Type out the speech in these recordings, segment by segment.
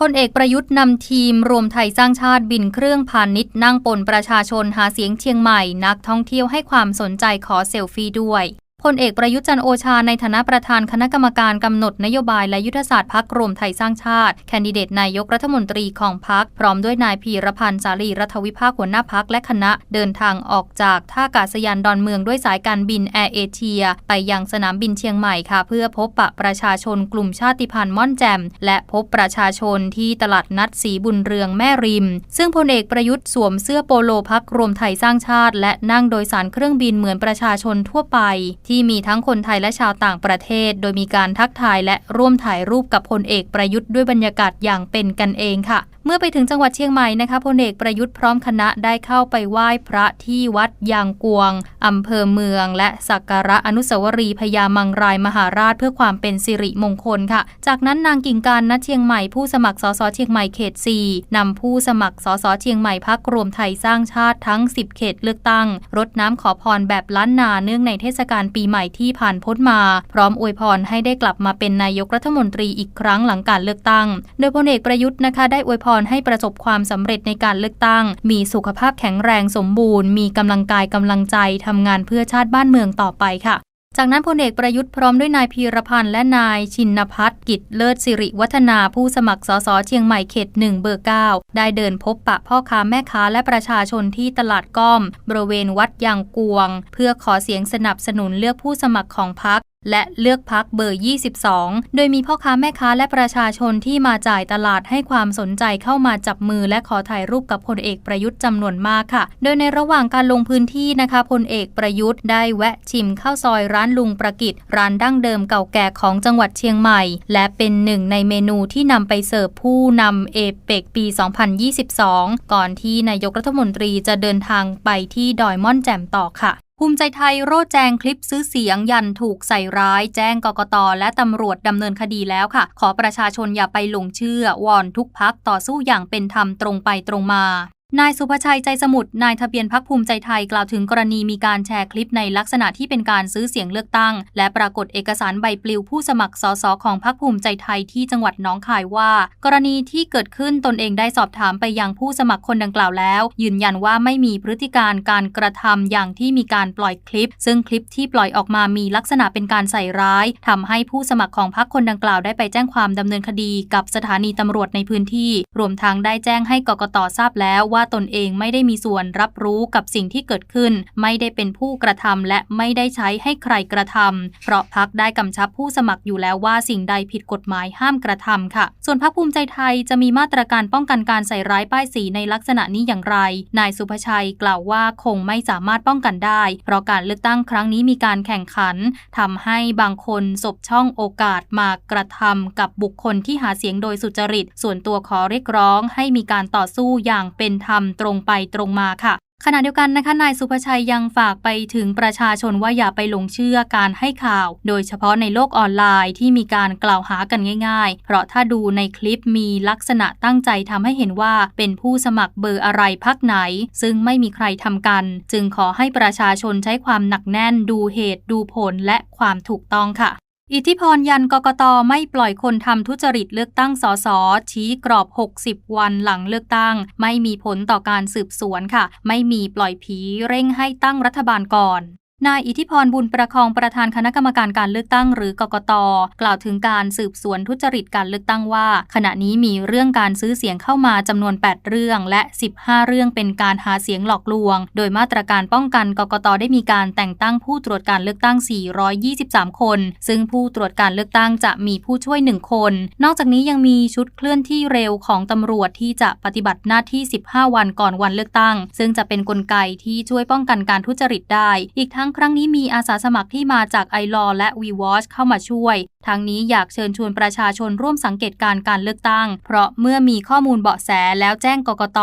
พลเอกประยุทธ์นำทีมรวมไทยสร้างชาติบินเครื่องพาณิชย์นั่งปนประชาชนหาเสียงเชียงใหม่ นักท่องเที่ยวให้ความสนใจขอเซลฟี่ด้วย พลเอกประยุทธ์จันโอชาในฐานะประธานคณะกรรมการกำหนดนโยบายและยุทธศาสตร์พักรวมไทยสร้างชาติ แคนดิเดตนายกรัฐมนตรีของพักพร้อมด้วยนายพีรพันธ์สาลีรัฐวิภาคหัวหน้าพักและคณะเดินทางออกจากท่าอากาศยานดอนเมืองด้วยสายการบินแอร์เอเชียไปยังสนามบินเชียงใหม่ค่ะ เพื่อพบปะประชาชนกลุ่มชาติพันธุ์ม่อนแจ่มและพบประชาชนที่ตลาดนัดสีบุญเรืองแม่ริม ซึ่งพลเอกประยุทธ์สวมเสื้อโปโลพักรวมไทยสร้างชาติ และนั่งโดยสารเครื่องบินเหมือนประชาชนทั่วไปที่ที่มีทั้งคนไทยและชาวต่างประเทศ โดยมีการทักทายและร่วมถ่ายรูปกับพลเอกประยุทธ์ด้วยบรรยากาศอย่างเป็นกันเองค่ะ เมื่อไปถึงจังหวัดเชียงใหม่นะคะพลเอกประยุทธ์พร้อมคณะได้เข้าไปไหว้พระที่วัดยางกวงอำเภอเมือง และสักการะอนุสาวรีย์พญามังรายมหาราชเพื่อความเป็นสิริมงคลค่ะ จากนั้นนางกิ่งการณเชียงใหม่ผู้สมัครสสเชียงใหม่เขต 4นำผู้สมัครสสเชียงใหม่พักรวมไทยสร้างชาติทั้ง 10 เขตเลือกตั้ง รดน้ำขอพรแบบล้านนาเนื่องในเทศกาลปีใหม่ที่ผ่านพ้นมา พร้อมอวยพรให้ได้กลับมาเป็นนายกรัฐมนตรีอีกครั้งหลังการเลือกตั้ง โดยพลเอกประยุทธ์นะคะได้อวยพรให้ประสบความความสำเร็จในการเลือกตั้ง มีสุขภาพแข็งแรงสมบูรณ์ มีกำลังกายกำลังใจทำงานเพื่อชาติบ้านเมืองต่อไปค่ะจากนั้นพลเอกประยุทธ์พร้อมด้วยนายพีรพันธ์และนายชินพัฒน์กิจเลิศสิริวัฒนาผู้สมัครสสเชียงใหม่เขตหนึ่งเบอร์เก้าได้เดินพบปะพ่อค้าแม่ค้าและประชาชนที่ตลาดก้อม บริเวณวัดยางกวง เพื่อขอเสียงสนับสนุนเลือกผู้สมัครของพรรค และเลือกพักเบอร์ 22 โดยมีพ่อค้าแม่ค้าและประชาชนที่มาจ่ายตลาดให้ความสนใจเข้ามาจับมือและขอถ่ายรูปกับพลเอกประยุทธ์จำนวนมากค่ะ โดยในระหว่างการลงพื้นที่นะคะพลเอกประยุทธ์ได้แวะชิมข้าวซอยร้านลุงประกิตร้านดั้งเดิมเก่าแก่ของจังหวัดเชียงใหม่ และเป็นหนึ่งในเมนูที่นำไปเสิร์ฟผู้นำเอเปกปี 2022 ก่อนที่นายกรัฐมนตรีจะเดินทางไปที่ดอยม่อนแจ่มต่อค่ะภูมิใจไทยโรแจงคลิปซื้อเสียงยันถูกใส่ร้าย แจ้งกกตและตำรวจดำเนินคดีแล้วค่ะ ขอประชาชนอย่าไปหลงเชื่อ วอนทุกพักต่อสู้อย่างเป็นธรรมตรงไปตรงมา นายสุภชัยใจสมุทรนายทะเบียนพักภูมิใจไทยกล่าวถึงกรณีมีการแชร์คลิปในลักษณะที่เป็นการซื้อเสียงเลือกตั้ง และปรากฏเอกสารใบปลิวผู้สมัครสสของพักภูมิใจไทยที่จังหวัดน้องคายว่า กรณีที่เกิดขึ้นตนเองได้สอบถามไปยังผู้สมัครคนดังกล่าวแล้ว ยืนยันว่าไม่มีพฤติการการกระทำอย่างที่มีการปล่อยคลิป ซึ่งคลิปที่ปล่อยออกมามีลักษณะเป็นการใส่ร้ายทำให้ผู้สมัครของพักคนดังกล่าวได้ไปแจ้งความดำเนินคดี กับสถานีตำรวจในพื้นที่ รวมทั้งได้แจ้งให้กกตทราบแล้วว่าตนเองไม่ได้มีส่วนรับรู้กับสิ่งที่เกิดขึ้น ไม่ได้เป็นผู้กระทำและไม่ได้ใช้ให้ใครกระทำเพราะพักได้กำชับผู้สมัครอยู่แล้วว่าสิ่งใดผิดกฎหมายห้ามกระทำค่ะ ส่วนพักภูมิใจไทยจะมีมาตรการป้องกันการใส่ร้ายป้ายสีในลักษณะนี้อย่างไร นายสุภชัยกล่าวว่าคงไม่สามารถป้องกันได้ เพราะการเลือกตั้งครั้งนี้มีการแข่งขันทำให้บางคนสบช่องโอกาสมากระทำกับบุคคลที่หาเสียงโดยสุจริต ส่วนตัวขอเรียกร้องให้มีการต่อสู้อย่างเป็นธรรมตรงไปตรงมาค่ะ ขณะเดียวกันนะคะนายสุภชัยยังฝากไปถึงประชาชนว่าอย่าไปหลงเชื่อการให้ข่าว โดยเฉพาะในโลกออนไลน์ที่มีการกล่าวหากันง่าย ๆ เพราะถ้าดูในคลิปมีลักษณะตั้งใจทำให้เห็นว่าเป็นผู้สมัครเบอร์อะไรพักไหน ซึ่งไม่มีใครทำกัน จึงขอให้ประชาชนใช้ความหนักแน่นดูเหตุดูผลและความถูกต้องค่ะ อิทธิพรยันกกตไม่ปล่อยคนทำทุจริตเลือกตั้งสสชี้กรอบ 60 วันหลังเลือกตั้ง ไม่มีผลต่อการสืบสวนค่ะ ไม่มีปล่อยผีเร่งให้ตั้งรัฐบาลก่อน นายอิทธิพรบุญประคองประธานคณะกรรมการการเลือกตั้งหรือกกต กล่าวถึงการสืบสวนทุจริตการเลือกตั้งว่า ขณะนี้มีเรื่องการซื้อเสียงเข้ามาจำนวน 8 เรื่องและ 15 เรื่องเป็นการหาเสียงหลอกลวง โดยมาตรการป้องกันกกตได้มีการแต่งตั้งผู้ตรวจการเลือกตั้ง 423 คน ซึ่งผู้ตรวจการเลือกตั้งจะมีผู้ช่วย 1 คน นอกจากนี้ยังมีชุดเคลื่อนที่เร็วของตำรวจที่จะปฏิบัติหน้าที่ 15 วันก่อนวันเลือกตั้ง ซึ่งจะเป็นนกลไกที่ช่วยป้องกันการทุจริตได้ อีกทั้งครั้งนี้มีอาสาสมัครที่มาจากไอรอและ v ีวอชเข้ามาช่วย ทั้งนี้อยากเชิญชวนประชาชนร่วมสังเกตการการเลือกตั้ง เพราะเมื่อมีข้อมูลเบาะแสแล้วแจ้งกกต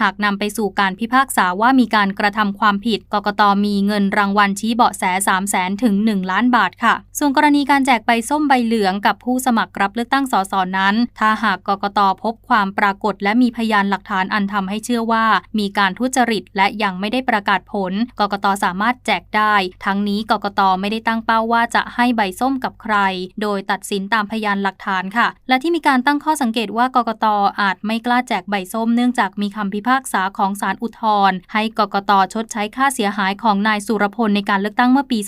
หากนำไปสู่การพิพากษาว่ามีการกระทำความผิด กกตมีเงินรางวัลชี้เบาะแส3 0 0แสนถึง 1 ล้านบาทค่ะ ส่วนกรณีการแจกใบส้มใบเหลืองกับผู้สมัครรับเลือกตั้งสสนั้น ถ้าหากกกตพบความปรากฏ และมีพยานหลักฐานอันทำให้เชื่อว่า มีการทุจริตและยังไม่ได้ประกาศผล กกตสามารถแจกได้ ทั้งนี้กกตไม่ได้ตั้งเป้าว่าจะให้ใบส้มกับใครโดยตัดสินตามพยานหลักฐานค่ะ และที่มีการตั้งข้อสังเกตว่ากกตอาจไม่กล้าแจกใบส้มเนื่องจากมีคำพิพากษาของศาลอุทธรณ์ให้กกตชดใช้ค่าเสียหายของนายสุรพลในการเลือกตั้งเมื่อปี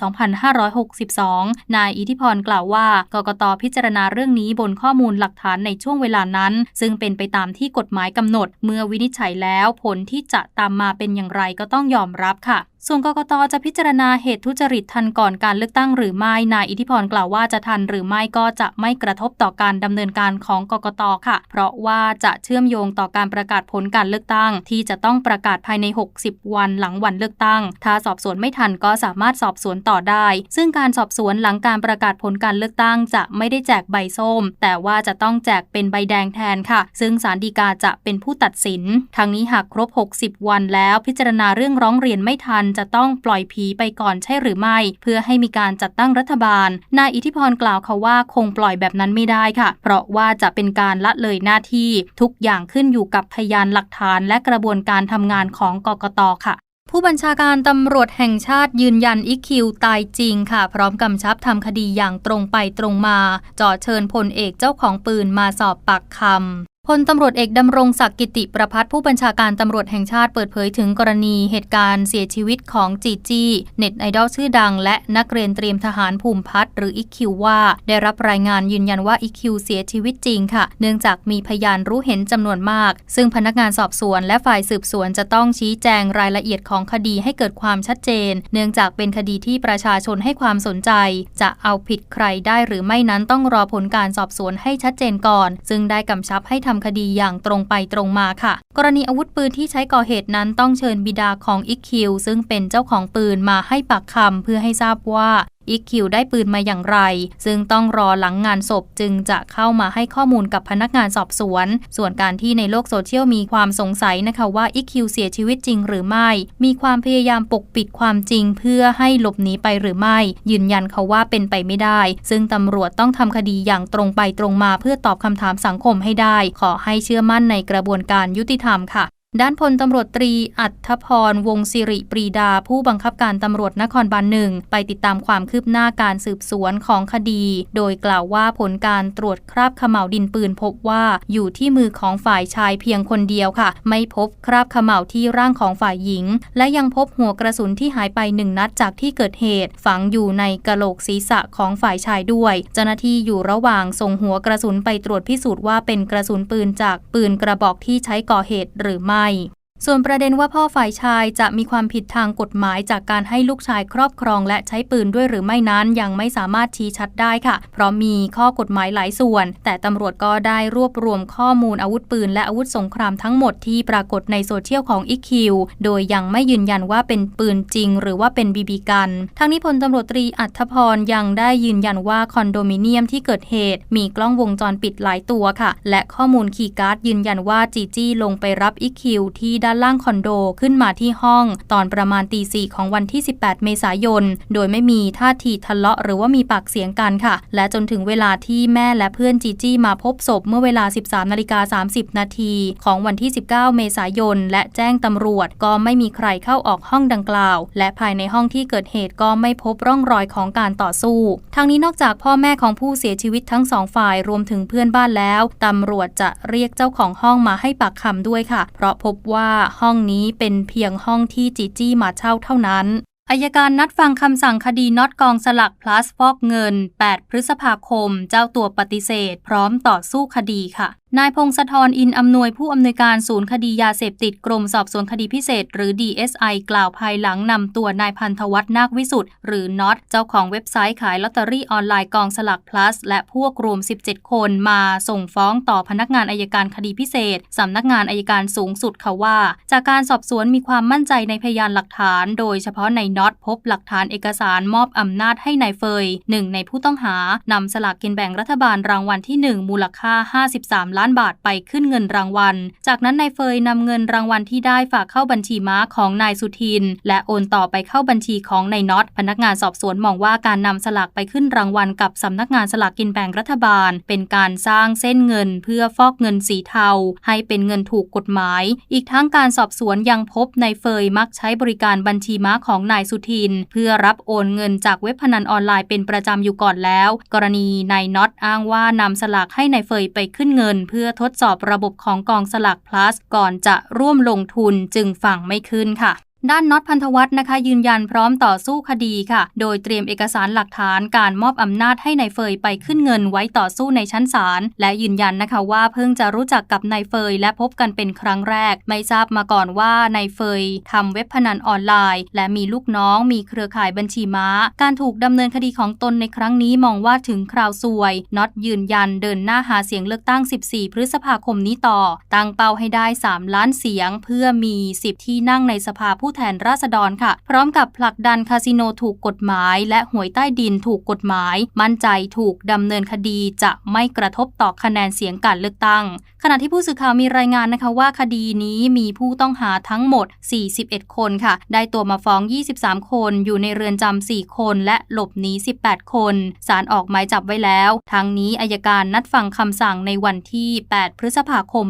2562 นายอิทธิพรกล่าวว่ากกตพิจารณาเรื่องนี้บนข้อมูลหลักฐานในช่วงเวลานั้น ซึ่งเป็นไปตามที่กฎหมายกำหนด เมื่อวินิจฉัยแล้วผลที่จะตามมาเป็นอย่างไรก็ต้องยอมรับค่ะส่วนกกตจะพิจารณาเหตุทุจริตทันก่อนการเลือกตั้งหรือไม่ นายอิทธิพรกล่าวว่าจะทันหรือไม่ก็จะไม่กระทบต่อการดำเนินการของกกตค่ะ เพราะว่าจะเชื่อมโยงต่อการประกาศผลการเลือกตั้ง ที่จะต้องประกาศภายใน 60 วันหลังวันเลือกตั้ง ถ้าสอบสวนไม่ทันก็สามารถสอบสวนต่อได้ ซึ่งการสอบสวนหลังการประกาศผลการเลือกตั้ง จะไม่ได้แจกใบส้ม แต่ว่าจะต้องแจกเป็นใบแดงแทนค่ะ ซึ่งศาลฎีกาจะเป็นผู้ตัดสินทางนี้หากครบ 60 วันแล้วพิจารณาเรื่องร้องเรียนไม่ทันจะต้องปล่อยผีไปก่อนใช่หรือไม่ เพื่อให้มีการจัดตั้งรัฐบาล นายอิทธิพรกล่าวเขาว่าคงปล่อยแบบนั้นไม่ได้ค่ะ เพราะว่าจะเป็นการละเลยหน้าที่ทุกอย่างขึ้นอยู่กับพยานหลักฐาน และกระบวนการทำงานของกกตค่ะผู้บัญชาการตำรวจแห่งชาติยืนยันอิคิวตายจริงค่ะ พร้อมกำชับทำคดีอย่างตรงไปตรงมาจ่อเชิญพลเอกเจ้าของปืนมาสอบปากคำ พลตำรวจเอกดำรงศักดิ์กิติประพัฒผู้บัญชาการตำรวจแห่งชาติเปิดเผยถึงกรณีเหตุการณ์เสียชีวิตของจีจี้ เน็ตไอดอลชื่อดัง และนักเรียนเตรียมทหารภูมิพัฒน์หรืออิคิวว่า ได้รับรายงานยืนยันว่าอิคิวเสียชีวิตจริงค่ะ เนื่องจากมีพยานรู้เห็นจำนวนมาก ซึ่งพนักงานสอบสวนและฝ่ายสืบสวนจะต้องชี้แจงรายละเอียดของคดีให้เกิดความชัดเจน เนื่องจากเป็นคดีที่ประชาชนให้ความสนใจ จะเอาผิดใครได้หรือไม่นั้นต้องรอผลการสอบสวนให้ชัดเจนก่อน ซึ่งได้กำชับให้ทำคดีอย่างตรงไปตรงมาค่ะ กรณีอาวุธปืนที่ใช้ก่อเหตุนั้นต้องเชิญบิดาของอิกคิวซึ่งเป็นเจ้าของปืนมาให้ปากคำเพื่อให้ทราบว่า อีคิวได้ปืนมาอย่างไร ซึ่งต้องรอหลังงานศพจึงจะเข้ามาให้ข้อมูลกับพนักงานสอบสวน ส่วนการที่ในโลกโซเชียลมีความสงสัยนะคะว่าอีคิวเสียชีวิตจริงหรือไม่ มีความพยายามปกปิดความจริงเพื่อให้หลบหนีไปหรือไม่ ยืนยันเขาว่าเป็นไปไม่ได้ ซึ่งตำรวจต้องทำคดีอย่างตรงไปตรงมาเพื่อตอบคำถามสังคมให้ได้ ขอให้เชื่อมั่นในกระบวนการยุติธรรมค่ะ ด้านพลตำรวจตรีอัธพร วงศิริปรีดา ผู้บังคับการตำรวจนครบาลหนึ่งไปติดตามความคืบหน้าการสืบสวนของคดี โดยกล่าวว่าผลการตรวจคราบขม่าวดินปืนพบว่าอยู่ที่มือของฝ่ายชายเพียงคนเดียวค่ะ ไม่พบคราบขม่าวที่ร่างของฝ่ายหญิง และยังพบหัวกระสุนที่หายไปหนึ่งนัดจากที่เกิดเหตุ ฝังอยู่ในกระโหลกศีรษะของฝ่ายชายด้วย เจ้าหน้าที่อยู่ระหว่างส่งหัวกระสุนไปตรวจพิสูจน์ว่าเป็นกระสุนปืนจากปืนกระบอกที่ใช้ก่อเหตุหรือไม่い。 ส่วนประเด็นว่าพ่อฝ่ายชายจะมีความผิดทางกฎหมายจากการให้ลูกชายครอบครอง และใช้ปืนด้วยหรือไม่นั้น ยังไม่สามารถชี้ชัดได้ค่ะ เพราะมีข้อกฎหมายหลายส่วน แต่ตำรวจก็ได้รวบรวมข้อมูลอาวุธปืน และอาวุธสงครามทั้งหมดที่ปรากฏในโซเชียลของอีคิวโดยยังไม่ยืนยันว่าเป็นปืนจริง หรือว่าเป็นบีบีกัน ทั้งนี้พลตำรวจตรีอัธพรยังได้ยืนยันว่าคอนโดมิเนียมที่เกิดเหตุ มีกล้องวงจรปิดหลายตัวค่ะ และข้อมูลคีย์การ์ดยืนยันว่าจีจี้ลงไปรับอีคิวที่ด้านล่างคอนโดขึ้นมาที่ห้อง ตอนประมาณตีสี่ของวันที่ 18 เมษายน โดยไม่มีท่าทีทะเลาะหรือว่ามีปากเสียงกันค่ะ และจนถึงเวลาที่แม่และเพื่อนจีจี้มาพบศพเมื่อเวลา 13นาฬิกา30 นาทีของวันที่ 19 เมษายน และแจ้งตำรวจก็ไม่มีใครเข้าออกห้องดังกล่าว และภายในห้องที่เกิดเหตุก็ไม่พบร่องรอยของการต่อสู้ ทางนี้นอกจากพ่อแม่ของผู้เสียชีวิตทั้งสองฝ่ายรวมถึงเพื่อนบ้านแล้วตำรวจจะเรียกเจ้าของห้องมาให้ปากคำด้วยค่ะ เพราะพบว่าห้องนี้เป็นเพียงห้องที่จีจี้มาเช่าเท่านั้นอายการนัดฟังคำสั่งคดีน็อตกองสลักพลัสฟอกเงิน 8 พฤษภาคม เจ้าตัวปฏิเสธ พร้อมต่อสู้คดีค่ะ นายพงศธรอินอำนวยผู้อำนวยการศูนย์คดียาเสพติดกรมสอบสวนคดีพิเศษ หรือ DSI กล่าวภายหลังนำตัวนายพันธวัฒน์นาควิสุทธ์หรือน็อตเจ้าของเว็บไซต์ขายลอตเตอรี่ออนไลน์กองสลัก plus และพวกรวม 17 คนมาส่งฟ้องต่อพนักงานอายการคดีพิเศษสำนักงานอายการสูงสุดเขาว่า จากการสอบสวนมีความมั่นใจในพยานหลักฐาน โดยเฉพาะในน็อตพบหลักฐานเอกสารมอบอำนาจให้นายเฟยหนึ่งในผู้ต้องหานำสลากกินแบ่งรัฐบาลรางวัลที่ 1 มูลค่า 53 ล้านานบาทไปขึ้นเงินรางวัล จากนั้นนายเฟยนำเงินรางวัลที่ได้ฝากเข้าบัญชีม้าของนายสุทิน และโอนต่อไปเข้าบัญชีของนายน็อต พนักงานสอบสวนมองว่าการนำสลากไปขึ้นรางวัลกับสำนักงานสลากกินแบ่งรัฐบาล เป็นการสร้างเส้นเงินเพื่อฟอกเงินสีเทา ให้เป็นเงินถูกกฎหมาย อีกทั้งการสอบสวนยังพบนายเฟยมักใช้บริการบัญชีม้าของนายสุทิน เพื่อรับโอนเงินจากเว็บพนันออนไลน์เป็นประจำอยู่ก่อนแล้ว กรณีนายน็อตอ้างว่านำสลากให้นายเฟยไปขึ้นเงินเพื่อทดสอบระบบของกองสลากพลัสก่อนจะร่วมลงทุนจึงฝั่งไม่ขึ้นค่ะ ด้านน็อตพันธวัฒน์นะคะ ยืนยันพร้อมต่อสู้คดีค่ะ โดยเตรียมเอกสารหลักฐานการมอบอำนาจให้นายเฟยไปขึ้นเงินไว้ต่อสู้ในชั้นศาลและยืนยันนะคะว่าเพิ่งจะรู้จักกับนายเฟยและพบกันเป็นครั้งแรก ไม่ทราบมาก่อนว่านายเฟยทำเว็บพนันออนไลน์ และมีลูกน้องมีเครือข่ายบัญชีม้า การถูกดำเนินคดีของตนในครั้งนี้มองว่าถึงคราวซวยน็อตยืนยันเดินหน้าหาเสียงเลือกตั้ง 14 พฤษภาคมนี้ต่อ ตั้งเป้าให้ได้ 3 ล้านเสียง เพื่อมี 10 ที่นั่งในสภาผู้แทนราษฎรค่ะ พร้อมกับผลักดันคาสิโนถูกกฎหมาย และหวยใต้ดินถูกกฎหมาย มั่นใจถูกดำเนินคดีจะไม่กระทบต่อคะแนนเสียงการเลือกตั้ง ขณะที่ผู้สื่อข่าวมีรายงานนะคะว่าคดีนี้มีผู้ต้องหาทั้งหมด 41 คนค่ะ ได้ตัวมาฟ้อง 23 คน อยู่ในเรือนจำ 4 คน และหลบหนี 18 คนศาลออกหมายจับไว้แล้ว ทั้งนี้อายการนัดฟังคำสั่งในวันที่ 8 พฤษภาคม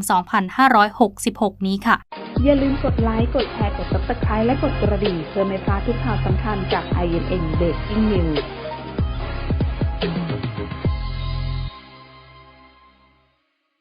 2566 นี้ค่ะ อย่าลืมกดไลค์ กดแชร์ กด subscribe ช้และกดกระดิ่งเพื่อไม่พลาดทุกข่าวสำคัญจาก INN Breaking News